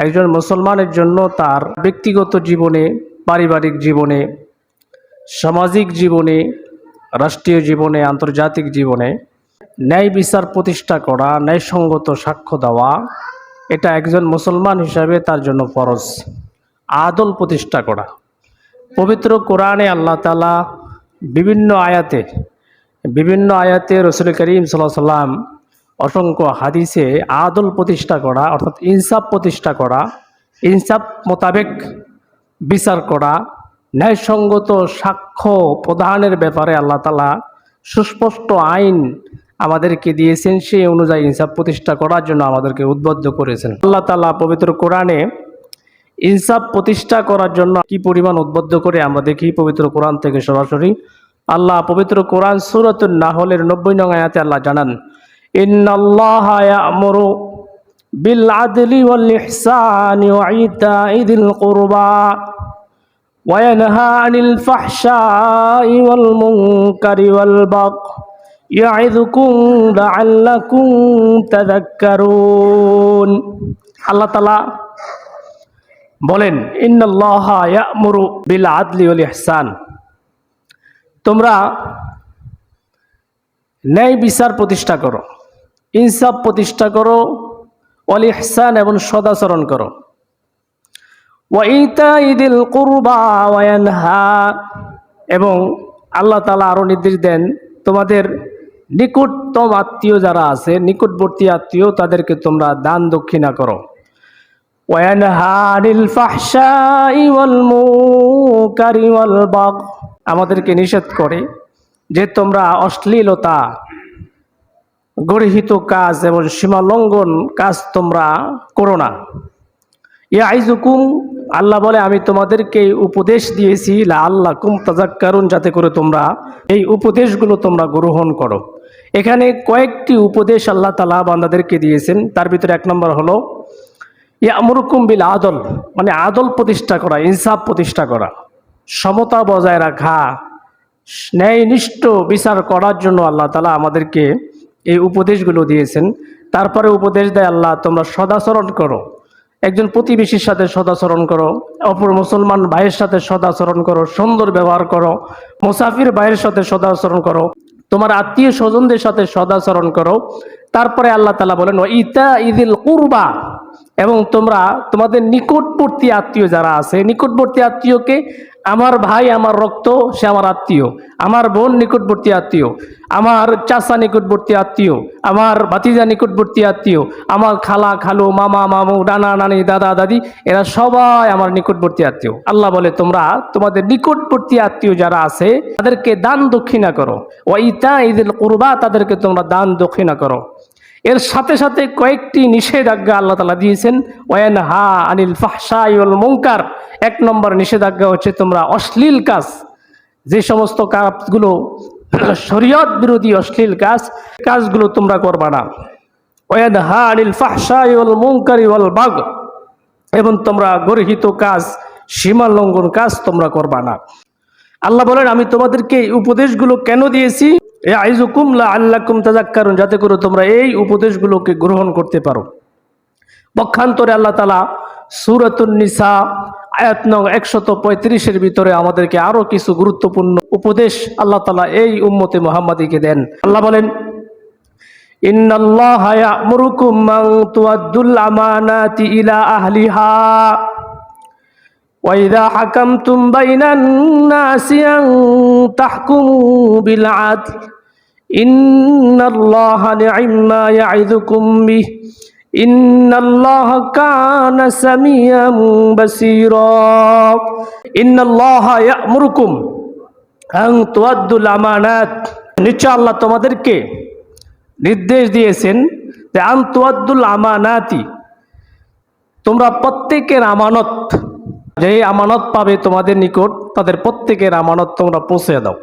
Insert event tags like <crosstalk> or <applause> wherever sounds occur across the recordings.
একজন মুসলমানের জন্য তার ব্যক্তিগত জীবনে, পারিবারিক জীবনে, সামাজিক জীবনে, রাষ্ট্রীয় জীবনে, আন্তর্জাতিক জীবনে ন্যায় বিচার প্রতিষ্ঠা করা, ন্যায়সঙ্গত সাক্ষ্য দেওয়া, এটা একজন মুসলমান হিসাবে তার জন্য ফরজ। আদল প্রতিষ্ঠা করা। পবিত্র কোরআনে আল্লাহ তালা বিভিন্ন আয়াতে বিভিন্ন আয়াতে রসুল করিম সাল্লাহ সাল্লাম অসংখ্য হাদিসে আদল প্রতিষ্ঠা করা, অর্থাৎ ইনসাফ প্রতিষ্ঠা করা, ইনসাফ মোতাবেক বিচার করা, ন্যায়সঙ্গত সাক্ষ্য প্রদানের ব্যাপারে আল্লাহ তালা সুস্পষ্ট আইন আমাদেরকে দিয়েছেন, সেই অনুযায়ী ইনসাফ প্রতিষ্ঠা করার জন্য আমাদেরকে উদ্বুদ্ধ করেছেন। আল্লাহ তালা পবিত্র কোরআনে ইনসাফ প্রতিষ্ঠা করার জন্য কি পরিমাণ উদ্বুদ্ধ করে আমরা দেখি পবিত্র কোরআন থেকে সরাসরি। আল্লাহ পবিত্র কোরআন সুরতুল নাহলের নব্বই নং আয়াতে আল্লাহ জানান ইন্নাল্লাহ ইয়ামুরু বিল আদলি ওয়াল ইহসানি ওয়া ইতাই দিল কুরবা وينهى عن الفحشاء والمنكر والبغي يعظكم لعلكم تذكرون আল্লাহ তালা বলেন ইন্নাল্লাহ ইয়ামুরু বিল আদলি ওয়াল ইহসান তোমরা ন্যায় বিচার প্রতিষ্ঠা করো ইনসাফ প্রতিষ্ঠা করো অল ইহসান এবং সদাচরণ করো। ওয়াইতাইদিল কুরবা ওয়ানহা এবং আল্লাহ তালা আরও নির্দেশ দেন, তোমাদের নিকটতম আত্মীয় যারা আছে, নিকটবর্তী আত্মীয়, তাদেরকে তোমরা দান দক্ষিণা করো। আমাদেরকে নিষেধ করে যে তোমরা অশ্লীলতা গর্হিত কাজ এবং সীমালঙ্ঘন কাজ তোমরা করো না। ইয়া আইজুকুম আল্লাহ বলে, আমি তোমাদেরকে উপদেশ দিয়েছি লা আল্লাহ কুম তাজাক্কারুন যাতে করে তোমরা এই উপদেশগুলো তোমরা গ্রহণ করো। এখানে কয়েকটি উপদেশ আল্লাহ তালা বান্দাদেরকে দিয়েছেন। তার ভিতরে এক নম্বর হলো, ইয়ামুরকুম বিল আদল মানে আদল প্রতিষ্ঠা করা, ইনসাফ প্রতিষ্ঠা করা, সমতা বজায় রাখা, ন্যায়নিষ্ঠ বিচার করার জন্য আল্লাহ তালা আমাদেরকে এই উপদেশগুলো দিয়েছেন। তারপরে উপদেশ দেয়, আল্লাহ, তোমরা সদাচরণ করো। একজন প্রতিবেশীর সাথে সদাচরণ করো, অপর মুসলমান ভাইয়ের সাথে সদাচরণ করো, সুন্দর ব্যবহার করো, মুসাফির ভাইয়ের সাথে সদাচরণ করো, তোমার আত্মীয় স্বজনদের সাথে সদাচরণ করো। তারপরে আল্লাহ তালা বলেন ইতা ইদিল কুরবা। এবং তোমরা তোমাদের নিকটবর্তী আত্মীয় যারা আছে, নিকটবর্তী আত্মীয়কে আমার ভাই, আমার রক্ত, সে আমার আত্মীয়। আমার বোন নিকটবর্তী আত্মীয়। আমার চাচা নিকটবর্তী আত্মীয়। আমার ভাতিজা নিকটবর্তী আত্মীয়। আমার খালা, খালু, মামা, মামু, নানা, নানি, দাদা, দাদি, এরা সবাই আমার নিকটবর্তী আত্মীয়। আল্লাহ বলে, তোমরা তোমাদের নিকটবর্তী আত্মীয় যারা আছে, তাদেরকে দান দক্ষিণা করো। ও ইতা ঈদুল কুরবা, তাদেরকে তোমরা দান দক্ষিণা করো। এর সাথে সাথে কয়েকটি নিষেধাজ্ঞা আল্লাহ তালা দিয়েছেন ওয়ান হা আনিল ফাহসাইল মুঙ্কার এক নম্বর নিষেধাজ্ঞা হচ্ছে তোমরা অশ্লীল কাজ, যে সমস্ত কাজগুলো <clears throat> শরীয়ত বিরোধী অশ্লীল কাজ কাজগুলো তোমরা করবা না। ওয়ান হা আনিল ফাহসাইল মুঙ্কারি ওয়াল বাগ, এবং তোমরা গর্হিত কাজ, সীমা লঙ্ঘন কাজ তোমরা করবা না। আল্লাহ বলেন, আমি তোমাদেরকে এই উপদেশগুলো কেন দিয়েছি? এ আইজুকুম লা আল্লাকুম তাজাক্কারুন যাতে করে তোমরা এই উপদেশগুলোকে গ্রহণ করতে পারো। পক্ষান্তরে আল্লাহ তালা সুরাতুন নিসা, আয়াত নং একশত পঁয়ত্রিশের ভিতরে আমাদেরকে আরও কিছু গুরুত্বপূর্ণ উপদেশ আল্লাহ তালা এই উম্মতে মোহাম্মদীকে দেন। আল্লাহ বলেন, ইন্নাল্লাহ ইয়ামুরুকুম তুআদ্দুল আমানাতি ইলা আহলিহা। وإذا حكمتم بين الناس أن تحكموا بالعدل إن الله نعم ما يعظكم به إن الله كان سميعا بصيرا إن الله يأمركم أن تؤدوا الأمانات নিশ্চয় আল্লাহ তোমাদেরকে নির্দেশ দিয়েছেন যে আন্তুয়াদ্দুল আমানাতি তোমরা প্রত্যেকের আমানত যে আমানত পাবে তোমাদের নিকট, তাদের প্রত্যেকের আমানত তোমরা পৌঁছে দাও।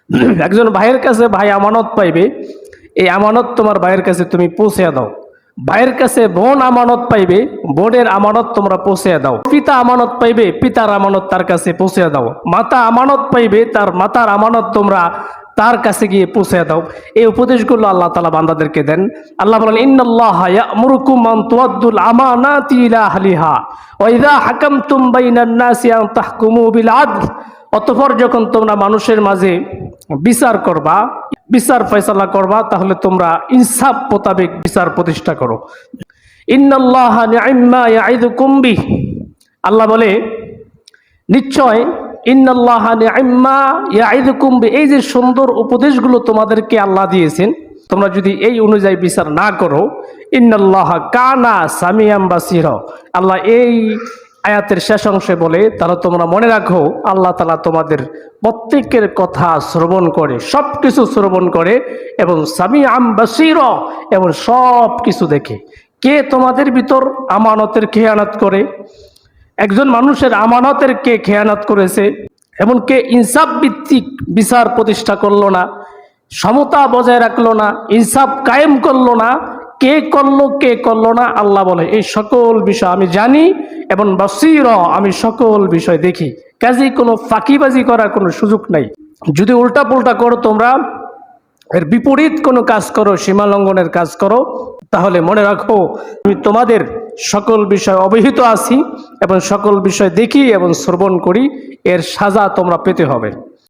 <clears throat> একজন ভাইয়ের কাছে ভাই আমানত পাইবে, এই আমানত তোমার ভাইয়ের কাছে তুমি পৌঁছে দাও। ভাইয়ের কাছে বোন আমানত পাইবে, বোনের আমানত তোমরা পৌঁছে দাও। পিতা আমানত পাইবে, পিতার আমানত তার কাছে পৌঁছে দাও। মাতা আমানত পাইবে, তার মাতার আমানত তোমরা তার কাছে গিয়ে পৌঁছে দাও। এই উপদেশগুলো আল্লাহ তালা বান্দাদেরকে দেন। আল্লাহ বলেন বিল আদল। অতঃপর যখন তোমরা মানুষের মাঝে বিচার করবা, বিচার ফয়সালা করবা, তাহলে তোমরা ইনসাফ মোতাবেক বিচার প্রতিষ্ঠা করো। বিহ। আল্লাহ বলে, নিশ্চয় ইন্নাল্লাহ নিআম্মা ইয়াইদুকুম বি এই যে সুন্দর উপদেশগুলো তোমাদেরকে আল্লাহ দিয়েছেন, তোমরা যদি এই অনুযায়ী বিচার না করো, ইন্নাল্লাহ কানা সামিয়াম বাসির। আল্লাহ এই আয়াতের শেষ অংশে বলে, তাহলে তোমরা মনে রাখো, আল্লাহ তালা তোমাদের প্রত্যেকের কথা শ্রবণ করে সব কিছু শ্রবণ করে এবং সামি আম বাসির এবং সব কিছু দেখে। কে তোমাদের ভিতর আমানতের খেয়ানত করে? একজন মানুষের আমানতের কে খেয়ানত করেছে এবং কে ইনসাফ ভিত্তিক বিচার প্রতিষ্ঠা করল না, সমতা বজায় রাখল না, ইনসাফ কায়েম করল না, কে করল কে করল না, আল্লাহ বলে। এই সকল বিষয় আমি জানি এবং বাসির, আমি সকল বিষয় দেখি। কাজেই কোনো ফাঁকিবাজি করার কোনো সুযোগ নাই। যদি উল্টা পুল্টা করো তোমরা, এর বিপরীত কোনো কাজ করো, সীমা লঙ্ঘনের কাজ করো, তাহলে মনে রাখো, আমি তোমাদের সকল বিষয় অবহিত আছি এবং সকল বিষয় দেখি এবং শ্রবণ করি, এর সাজা তোমরা পেতে হবে।